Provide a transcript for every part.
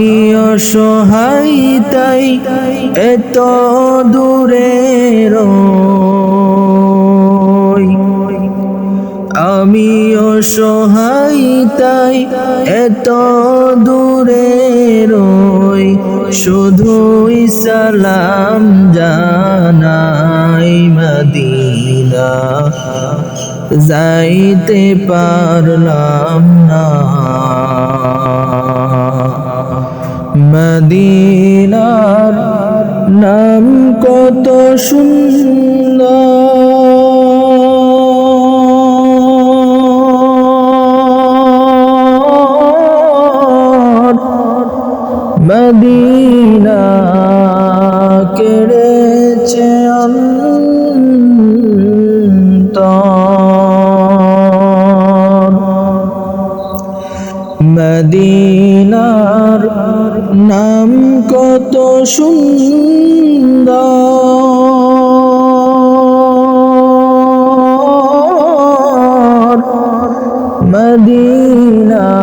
আমি অসহায়, তাই এত দূরে আমি অসহায়, তাই এত দূরে রই। শুধুই সালাম জানাই মদিনা। যাইতে পারলাম না। মদিনার নাম কত সুন্দর। মদিনা কেড়েছে অন্তর মদিনার নাম কত সুন্দর। মদিনা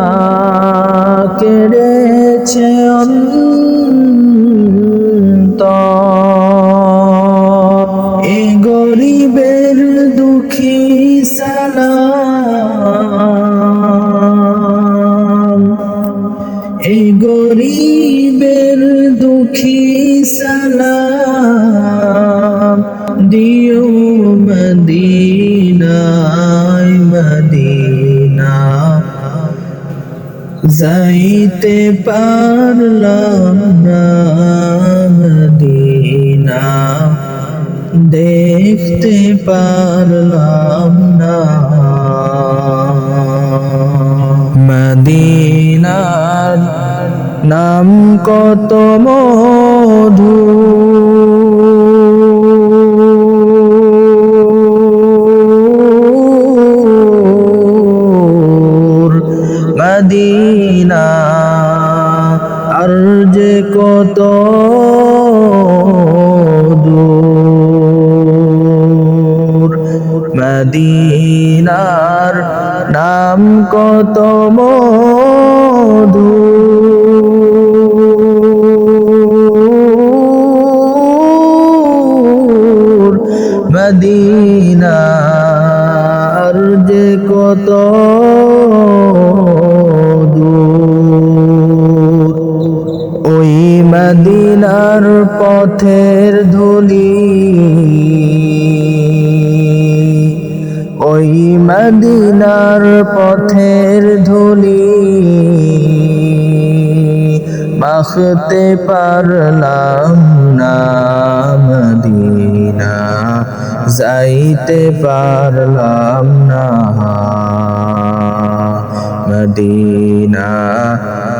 এই গরিবের দুঃখী সালাম দিও মদিনায়, মদিনা। যাইতে পারলাম না মদিনা। দেখতে পারলাম না। মদিনার নাম কত মধু। মদিনা আর যে কত কত মধু। মদিনার যে কত ওই মদিনার পথের ধুলি ওই মদিনার পথের ধুলি মাখতে পারলাম না মদিনা যাইতে পারলাম না মদিনা।